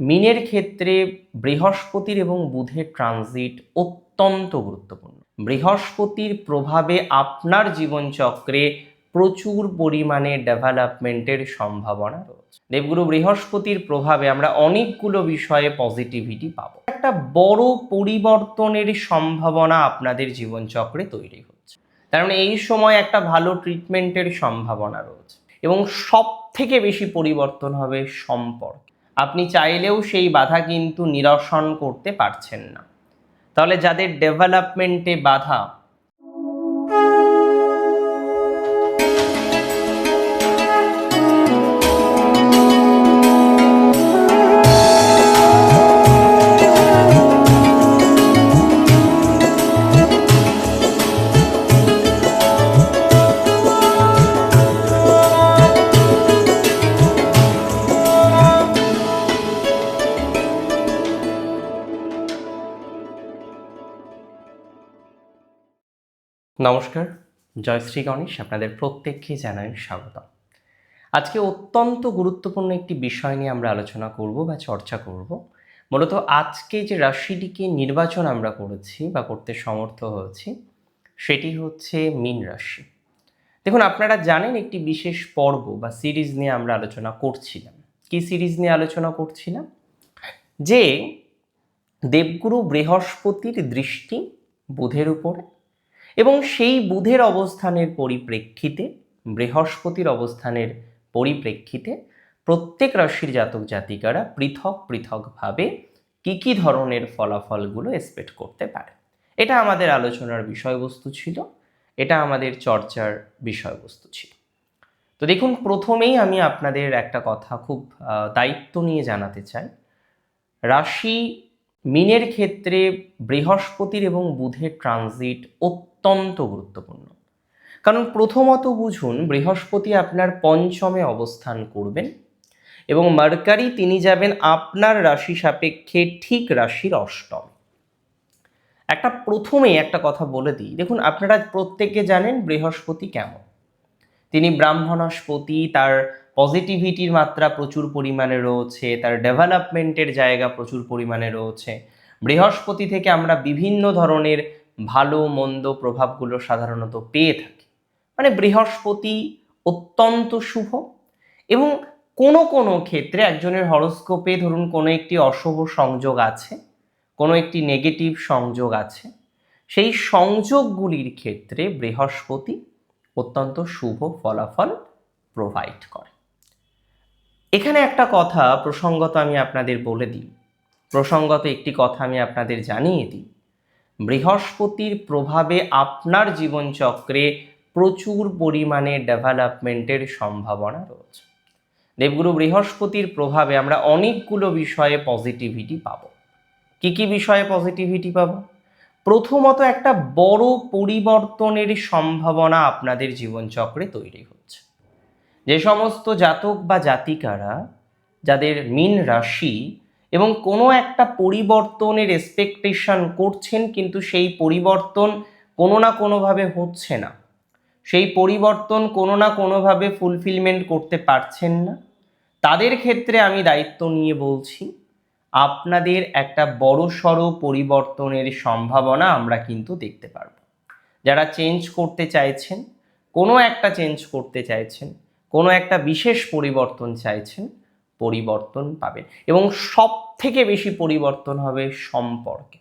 মিনের ক্ষেত্রে বৃহস্পতির এবং বুধের ট্রানজিট অত্যন্ত গুরুত্বপূর্ণ। বৃহস্পতির প্রভাবে আপনার জীবনচক্রে প্রচুর পরিমাণে ডেভেলপমেন্টের সম্ভাবনা রয়েছে। দেবগুরু বৃহস্পতির প্রভাবে আমরা অনেকগুলো বিষয়ে পজিটিভিটি পাবো। একটা বড় পরিবর্তনের সম্ভাবনা আপনাদের জীবনচক্রে তৈরি হচ্ছে। তার মানে এই সময় একটা ভালো ট্রিটমেন্টের সম্ভাবনা রয়েছে। এবং সব থেকে বেশি পরিবর্তন হবে সম্পর্ক। আপনি চাইলেও সেই বাধা কিন্তু নিরসন করতে পারছেন না। তাহলে যাদের ডেভেলপমেন্টে বাধা নমস্কার জয়শ্রী গণেশ, আপনাদের প্রত্যেককে জানাই স্বাগত আজকে অত্যন্ত গুরুত্বপূর্ণ একটি বিষয় নিয়ে আমরা আলোচনা করব বা চর্চা করব। মূলত আজকে যে রাশিটিকে নির্বাচন আমরা করেছি বা করতে সমর্থ হয়েছি, সেটি হচ্ছে মীন রাশি। দেখুন, আপনারা জানেন একটি বিশেষ পর্ব বা সিরিজ নিয়ে আমরা আলোচনা করছিলাম। কি সিরিজ নিয়ে আলোচনা করছিলাম? যে দেবগুরু বৃহস্পতির দৃষ্টি বুধের উপরে এবং সেই বুধের অবস্থানের পরিপ্রেক্ষিতে, বৃহস্পতির অবস্থানের পরিপ্রেক্ষিতে প্রত্যেক রাশির জাতক জাতিকারা পৃথক পৃথকভাবে কী কী ধরনের ফলাফলগুলো এক্সপেক্ট করতে পারে। এটা আমাদের আলোচনার বিষয়বস্তু ছিল, এটা আমাদের চর্চার বিষয়বস্তু ছিল। তো দেখুন, প্রথমেই আমি আপনাদের একটা কথা খুব দায়িত্ব নিয়ে জানাতে চাই। রাশি মিনের ক্ষেত্রে বৃহস্পতির এবং বুধের ট্রানজিট অত্যন্ত গুরুত্বপূর্ণ। কারণ প্রথমত বুঝুন, বৃহস্পতি আপনার পঞ্চমে অবস্থান করবেন এবং মার্কারি তিনি যাবেন আপনার রাশি সাপেক্ষে ঠিক রাশির অষ্টম। একটা প্রথমে একটা কথা বলে দিই। দেখুন, আপনারা প্রত্যেকে জানেন বৃহস্পতি কেমন। তিনি ব্রাহ্মণস্পতি, তার পজিটিভিটির মাত্রা প্রচুর পরিমাণে রয়েছে, তার ডেভেলপমেন্টের জায়গা প্রচুর পরিমাণে রয়েছে। বৃহস্পতি থেকে আমরা বিভিন্ন ধরনের ভালো, মন্দ প্রভাবগুলো সাধারণত পেয়ে থাকি। মানে বৃহস্পতি অত্যন্ত শুভ এবং কোনো কোনো ক্ষেত্রে একজনের হরস্কোপে ধরুন কোনো একটি অশুভ সংযোগ আছে, কোনো একটি নেগেটিভ সংযোগ আছে, সেই সংযোগগুলির ক্ষেত্রে বৃহস্পতি অত্যন্ত শুভ ফলাফল প্রোভাইড করে। এখানে একটা কথা প্রসঙ্গত আমি আপনাদের বলে দিই। প্রসঙ্গত একটি কথা আমি আপনাদের জানিয়ে দিই। বৃহস্পতির প্রভাবে আপনার জীবনচক্রে প্রচুর পরিমাণে ডেভেলপমেন্টের সম্ভাবনা রয়েছে। দেবগুরু বৃহস্পতির প্রভাবে আমরা অনেকগুলো বিষয়ে পজিটিভিটি পাবো। কি কি বিষয়ে পজিটিভিটি পাবো? প্রথমত একটা বড় পরিবর্তনের সম্ভাবনা আপনাদের জীবনচক্রে তৈরি হচ্ছে। যে সমস্ত জাতক বা জাতিকারা, যাদের মিন রাশি এবং কোনো একটা পরিবর্তনের এক্সপেকটেশন করছেন কিন্তু সেই পরিবর্তন কোনো না কোনোভাবে হচ্ছে না। সেই পরিবর্তন কোনো না কোনোভাবে ফুলফিলমেন্ট করতে পারছেন না। তাদের ক্ষেত্রে আমি দায়িত্ব নিয়ে বলছি, আপনাদের একটা বড় সড়ো পরিবর্তনের সম্ভাবনা আমরা কিন্তু দেখতে পারব। যারা চেঞ্জ করতে চাইছেন, কোনো একটা চেঞ্জ করতে চাইছেন, কোনো একটা বিশেষ পরিবর্তন চাইছেন পরিবর্তন পাবেন এবং সব থেকে বেশি পরিবর্তন হবে সম্পর্কে।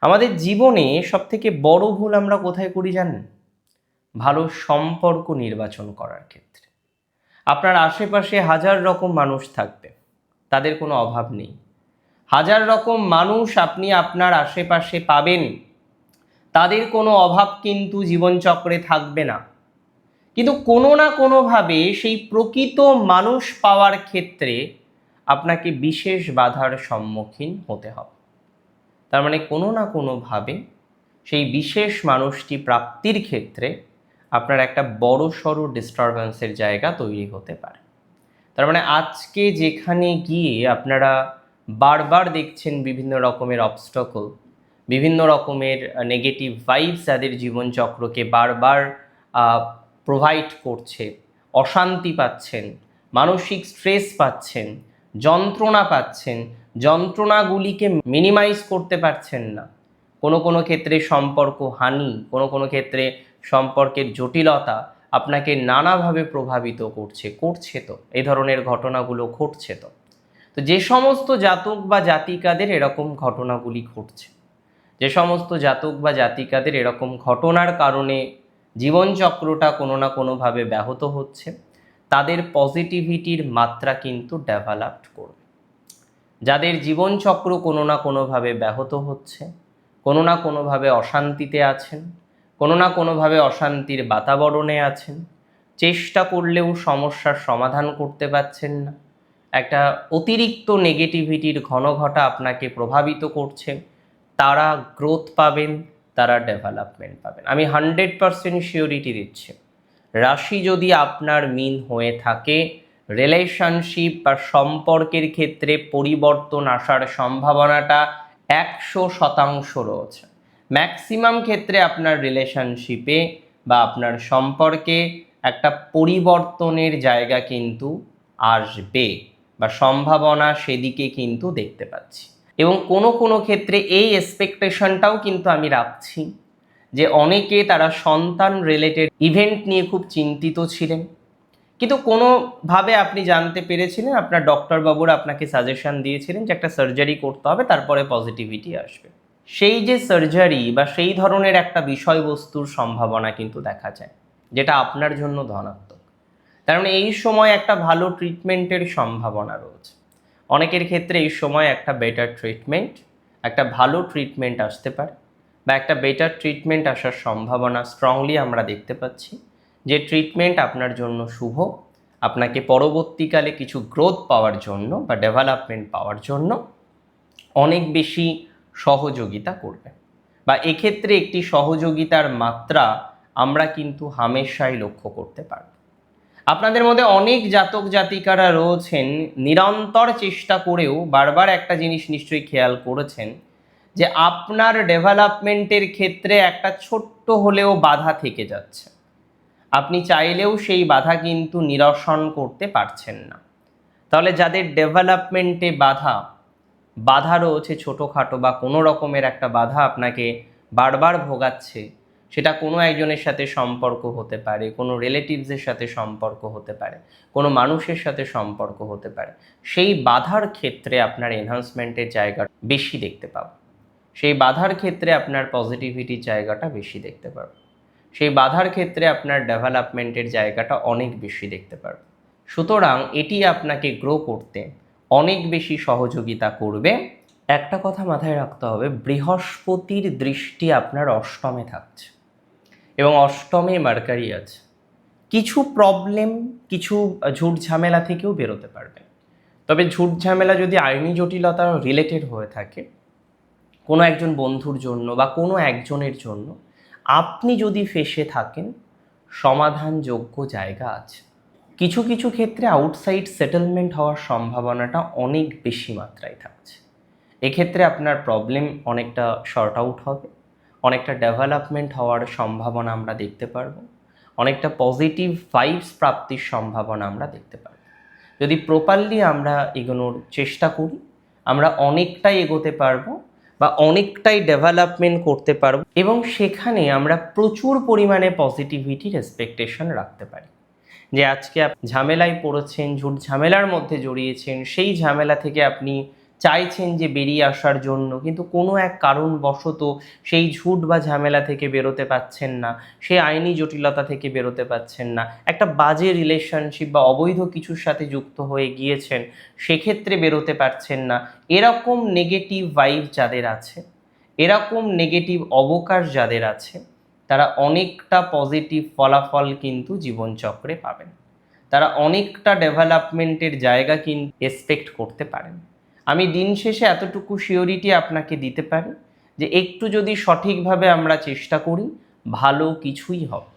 আমাদের জীবনে সব থেকে বড় ভুল আমরা কোথায় করি জানেন? ভালো সম্পর্ক নির্বাচন করার ক্ষেত্রে। আপনার আশেপাশে হাজার রকম মানুষ থাকবে, তাদের কোনো অভাব নেই। হাজার রকম মানুষ আপনি আপনার আশেপাশে পাবেন, তাদের কোনো অভাব কিন্তু জীবনচক্রে থাকবে না। কিন্তু কোনো না কোনোভাবে সেই প্রকৃত মানুষ পাওয়ার ক্ষেত্রে আপনাকে বিশেষ বাধার সম্মুখীন হতে হবে। তার মানে কোনো না কোনোভাবে সেই বিশেষ মানুষটি প্রাপ্তির ক্ষেত্রে আপনার একটা বড় সড়ো ডিস্টারবেন্সের জায়গা তৈরি হতে পারে। তার মানে আজকে যেখানে গিয়ে আপনারা বারবার দেখছেন বিভিন্ন রকমের অবস্টকল বিভিন্ন রকমের নেগেটিভ ভাইবস যাদের জীবনচক্রকে বারবার প্রোভাইড করছে অশান্তি পাচ্ছেন, মানসিক স্ট্রেস পাচ্ছেন, যন্ত্রণা পাচ্ছেন, যন্ত্রণাগুলিকে মিনিমাইজ করতে পারছেন না। কোনো কোনো ক্ষেত্রে সম্পর্ক হানি, কোনো কোনো ক্ষেত্রে সম্পর্কের জটিলতা আপনাকে নানাভাবে প্রভাবিত করছে করছে তো এই ধরনের ঘটনাগুলো ঘটছে তো। তো যে সমস্ত জাতক বা জাতিকাদের এরকম ঘটনাগুলি ঘটছে, যে সমস্ত জাতক বা জাতিকাদের এরকম ঘটনার কারণে জীবনচক্রটা কোনো না কোনোভাবে ব্যাহত হচ্ছে। তাদের পজিটিভিটির মাত্রা কিন্তু ডেভেলপড করবে। যাদের জীবনচক্র কোনো না কোনোভাবে ব্যাহত হচ্ছে, কোনো না কোনোভাবে অশান্তিতে আছেন, কোনো না কোনোভাবে অশান্তির বাতাবরণে আছেন, চেষ্টা করলেও সমস্যার সমাধান করতে পারছেন না। একটা অতিরিক্ত নেগেটিভিটির ঘনঘটা আপনাকে প্রভাবিত করছে। তারা গ্রোথ পাবেন তারা ডেভেলপমেন্ট পাবেন। আমি হান্ড্রেড পারসেন্ট শিওরিটি দিচ্ছি। রাশি যদি আপনার মিন হয়ে থাকে রিলেশনশিপ বা সম্পর্কের ক্ষেত্রে পরিবর্তন আসার সম্ভাবনাটা একশো শতাংশ রয়েছে। ম্যাক্সিমাম ক্ষেত্রে আপনার রিলেশনশিপে বা আপনার সম্পর্কে একটা পরিবর্তনের জায়গা কিন্তু আসবে বা সম্ভাবনা সেদিকে কিন্তু দেখতে পাচ্ছি। এবং কোনো কোনো ক্ষেত্রে এই এক্সপেকটেশনটাও কিন্তু আমি রাখছি যে অনেকে তারা সন্তান রিলেটেড ইভেন্ট নিয়ে খুব চিন্তিত ছিলেন। কিন্তু কোনোভাবে আপনি জানতে পেরেছিলেন, আপনার ডক্টর বাবুরা আপনাকে সাজেশন দিয়েছিলেন যে একটা সার্জারি করতে হবে, তারপরে পজিটিভিটি আসবে। সেই যে সার্জারি বা সেই ধরনের একটা বিষয়বস্তুর সম্ভাবনা কিন্তু দেখা যায়, যেটা আপনার জন্য ধনাত্মক। তার মানে এই সময় একটা ভালো ট্রিটমেন্টের সম্ভাবনা রয়েছে। অনেকের ক্ষেত্রে এই সময় একটা বেটার ট্রিটমেন্ট একটা ভালো ট্রিটমেন্ট আসতে পারে বা একটা বেটার ট্রিটমেন্ট আসার সম্ভাবনা স্ট্রংলি আমরা দেখতে পাচ্ছি। যে ট্রিটমেন্ট আপনার জন্য শুভ, আপনাকে পরবর্তীকালে কিছু গ্রোথ পাওয়ার জন্য বা ডেভেলপমেন্ট পাওয়ার জন্য অনেক বেশি সহযোগিতা করবে। বা এক্ষেত্রে একটি সহযোগিতার মাত্রা আমরা কিন্তু হামেশাই লক্ষ্য করতে পারব। আপনাদের মধ্যে অনেক জাতক জাতিকারা রয়েছেন, নিরন্তর চেষ্টা করেও বারবার একটা জিনিস নিশ্চয়ই খেয়াল করেছেন, যে আপনার ডেভেলপমেন্টের ক্ষেত্রে একটা ছোট্ট হলেও বাধা থেকে যাচ্ছে। আপনি চাইলেও সেই বাধা কিন্তু নিরসন করতে পারছেন না। তাহলে যাদের ডেভেলপমেন্টে বাধা বাধা রয়েছে ছোটোখাটো বা কোনো রকমের একটা বাধা আপনাকে বারবার ভোগাচ্ছে সেটা কোনো একজনের সাথে সম্পর্ক হতে পারে, কোনো রিলেটিভসের সাথে সম্পর্ক হতে পারে, কোনো মানুষের সাথে সম্পর্ক হতে পারে। সেই বাধার ক্ষেত্রে আপনার এনহান্সমেন্টের জায়গা বেশি দেখতে পাবো। সেই বাধার ক্ষেত্রে আপনার পজিটিভিটির জায়গাটা বেশি দেখতে পারব সেই বাধার ক্ষেত্রে আপনার ডেভেলপমেন্টের জায়গাটা অনেক বেশি দেখতে পারব সুতরাং এটি আপনাকে গ্রো করতে অনেক বেশি সহযোগিতা করবে। একটা কথা মাথায় রাখতে হবে, বৃহস্পতির দৃষ্টি আপনার অষ্টমে থাকছে। এবং অষ্টমে মার্কারি আছে। কিছু প্রবলেম কিছু ঝুট ঝামেলা থেকেও বেরোতে পারবে। তবে ঝুট ঝামেলা যদি আইনি জটিলতা রিলেটেড হয়ে থাকে, কোনো একজন বন্ধুর জন্য বা কোনো একজনের জন্য, আপনি যদি ফেসে থাকেন, সমাধানযোগ্য জায়গা আছে। কিছু কিছু ক্ষেত্রে আউটসাইড সেটেলমেন্ট হওয়ার সম্ভাবনাটা অনেক বেশি মাত্রায় থাকছে। এক্ষেত্রে আপনার প্রবলেম অনেকটা শর্ট আউট হবে। অনেকটা ডেভেলপমেন্ট হওয়ার সম্ভাবনা আমরা দেখতে পারব। অনেকটা পজিটিভ ভাইবস প্রাপ্তির সম্ভাবনা আমরা দেখতে পারব। যদি প্রপারলি আমরা এগোনোর চেষ্টা করি, আমরা অনেকটাই এগোতে পারব বা অনেকটাই ডেভেলপমেন্ট করতে পারব এবং সেখানে আমরা প্রচুর পরিমাণে পজিটিভিটির এক্সপেকটেশন রাখতে পারি। যে আজকে ঝামেলায় পড়েছেন, ঝুট ঝামেলার মধ্যে জড়িয়েছেন, সেই ঝামেলা থেকে আপনি চাইছেন যে বেরিয়ে আসার জন্য, কিন্তু কোনো এক কারণবশত সেই ঝুট বা ঝামেলা থেকে বেরোতে পাচ্ছেন না সেই আইনি জটিলতা থেকে বেরোতে পাচ্ছেন না। একটা বাজে রিলেশনশিপ বা অবৈধ কিছুর সাথে যুক্ত হয়ে গিয়েছেন, সেক্ষেত্রে বেরোতে পারছেন না। এরকম নেগেটিভ ভাইব যাদের আছে, এরকম নেগেটিভ অবকাশ যাদের আছে, তারা অনেকটা পজিটিভ ফলাফল কিন্তু জীবনচক্রে পাবেন। তারা অনেকটা ডেভেলপমেন্টের জায়গা কিন্তু এক্সপেক্ট করতে পারেন। আমি দিন শেষে এতটুকু শিওরিটি আপনাকে দিতে পারি যে একটু যদি সঠিকভাবে আমরা চেষ্টা করি, ভালো কিছুই হবে।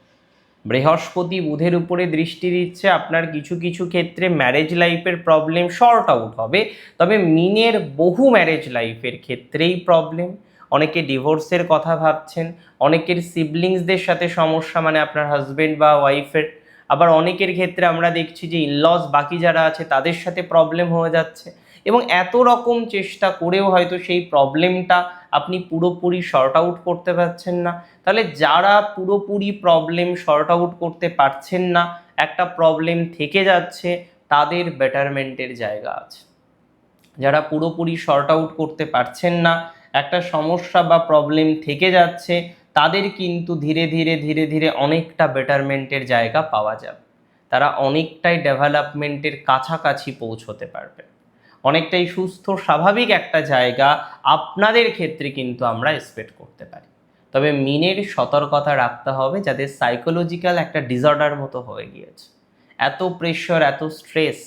বৃহস্পতি বুধের উপরে দৃষ্টি দিচ্ছে আপনার কিছু কিছু ক্ষেত্রে ম্যারেজ লাইফের প্রবলেম শর্ট আউট হবে। তবে মিনের বহু ম্যারেজ লাইফের ক্ষেত্রেই প্রবলেম অনেকে ডিভোর্সের কথা ভাবছেন, অনেকের সিবলিংসদের সাথে সমস্যা মানে আপনার হাজব্যান্ড বা ওয়াইফের আবার অনেকের ক্ষেত্রে আমরা দেখছি যে ইনলস বাকি যারা আছে, তাদের সাথে প্রবলেম হয়ে যাচ্ছে। এবং এত রকম চেষ্টা করেও হয়তো সেই প্রবলেমটা আপনি পুরোপুরি শর্ট আউট করতে পারছেন না। তাহলে যারা পুরোপুরি প্রবলেম শর্ট আউট করতে পারছেন না, একটা প্রবলেম থেকে যাচ্ছে, তাদের বেটারমেন্টের জায়গা আছে। যারা পুরোপুরি শর্ট আউট করতে পারছেন না, একটা সমস্যা বা প্রবলেম থেকে যাচ্ছে, তাদের কিন্তু ধীরে ধীরে ধীরে ধীরে অনেকটা বেটারমেন্টের জায়গা পাওয়া যাবে। তারা অনেকটাই ডেভেলপমেন্টের কাছাকাছি পৌঁছতে পারবে। অনেকটাই সুস্থ, স্বাভাবিক একটা জায়গা আপনাদের ক্ষেত্রে কিন্তু আমরা এক্সপেক্ট করতে পারি। তবে মিনের সতর্কতা রাখতে হবে যাদের সাইকোলজিক্যাল একটা ডিসঅর্ডার মতো হয়ে গিয়েছে। এত প্রেশার এত স্ট্রেস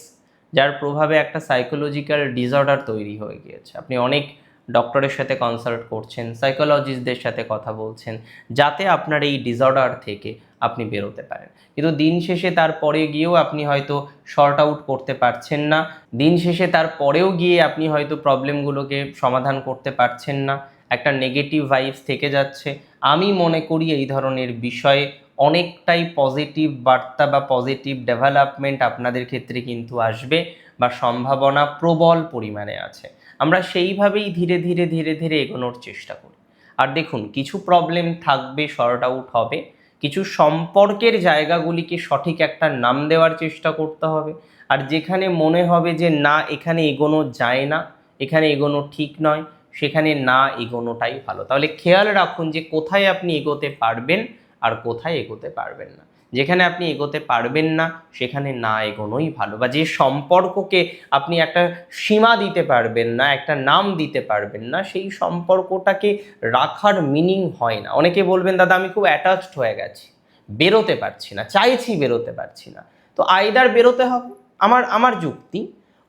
যার প্রভাবে একটা সাইকোলজিক্যাল ডিসঅর্ডার তৈরি হয়ে গিয়েছে। আপনি অনেক ডক্টরের সাথে কনসাল্ট করছেন সাইকোলজিস্টদের সাথে কথা বলছেন, যাতে আপনার এই ডিসঅর্ডার থেকে আপনি বেরোতে পারেন। কিন্তু দিন শেষে তারপরে গিয়েও আপনি হয়তো শর্ট আউট করতে পারছেন না। দিন শেষে তারপরেও গিয়ে আপনি হয়তো প্রবলেমগুলোকে সমাধান করতে পারছেন না। একটা নেগেটিভ ভাইবস থেকে যাচ্ছে। আমি মনে করি এই ধরনের বিষয়ে অনেকটাই পজিটিভ বার্তা বা পজিটিভ ডেভেলপমেন্ট আপনাদের ক্ষেত্রে কিন্তু আসবে বা সম্ভাবনা প্রবল পরিমাণে আছে। আমরা সেইভাবেই ধীরে ধীরে ধীরে ধীরে এগোনোর চেষ্টা করি। আর দেখুন, কিছু প্রবলেম থাকবে শর্ট আউট হবে। কিছু সম্পর্কের জায়গাগুলিকে সঠিক একটা নাম দেওয়ার চেষ্টা করতে হবে। আর যেখানে মনে হবে যে না, এখানে এগোনো যায় না, এখানে এগোনো ঠিক নয়, সেখানে না এগোনোটাই ভালো। তাহলে খেয়াল রাখুন যে কোথায় আপনি এগোতে পারবেন আর কোথায় এগোতে পারবেন না। যেখানে আপনি এগোতে পারবেন না, সেখানে না এগোনোই ভালো বা যে সম্পর্ককে আপনি একটা সীমা দিতে পারবেন না, একটা নাম দিতে পারবেন না, সেই সম্পর্কটাকে রাখার মিনিং হয় না। অনেকে বলবেন, দাদা, আমি খুব অ্যাটাচড হয়ে গেছি, বেরোতে পারছি না, চাইছি বেরোতে পারছি না। তো আইদার বেরোতে হবে, আমার আমার যুক্তি,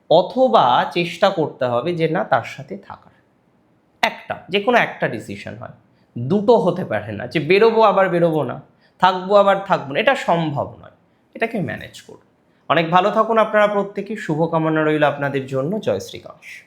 অথবা চেষ্টা করতে হবে যে না, তার সাথে থাকার। একটা যে কোনো একটা ডিসিশন হয়। দুটো হতে পারে না, যে বেরোবো, আবার বেরোবো না। থাকব আবার থাকব না। এটা সম্ভব নয়। এটাকে ম্যানেজ করুন। অনেক ভালো থাকুন আপনারা প্রত্যেকে। শুভকামনা রইল আপনাদের জন্য। জয় শ্রীকাশ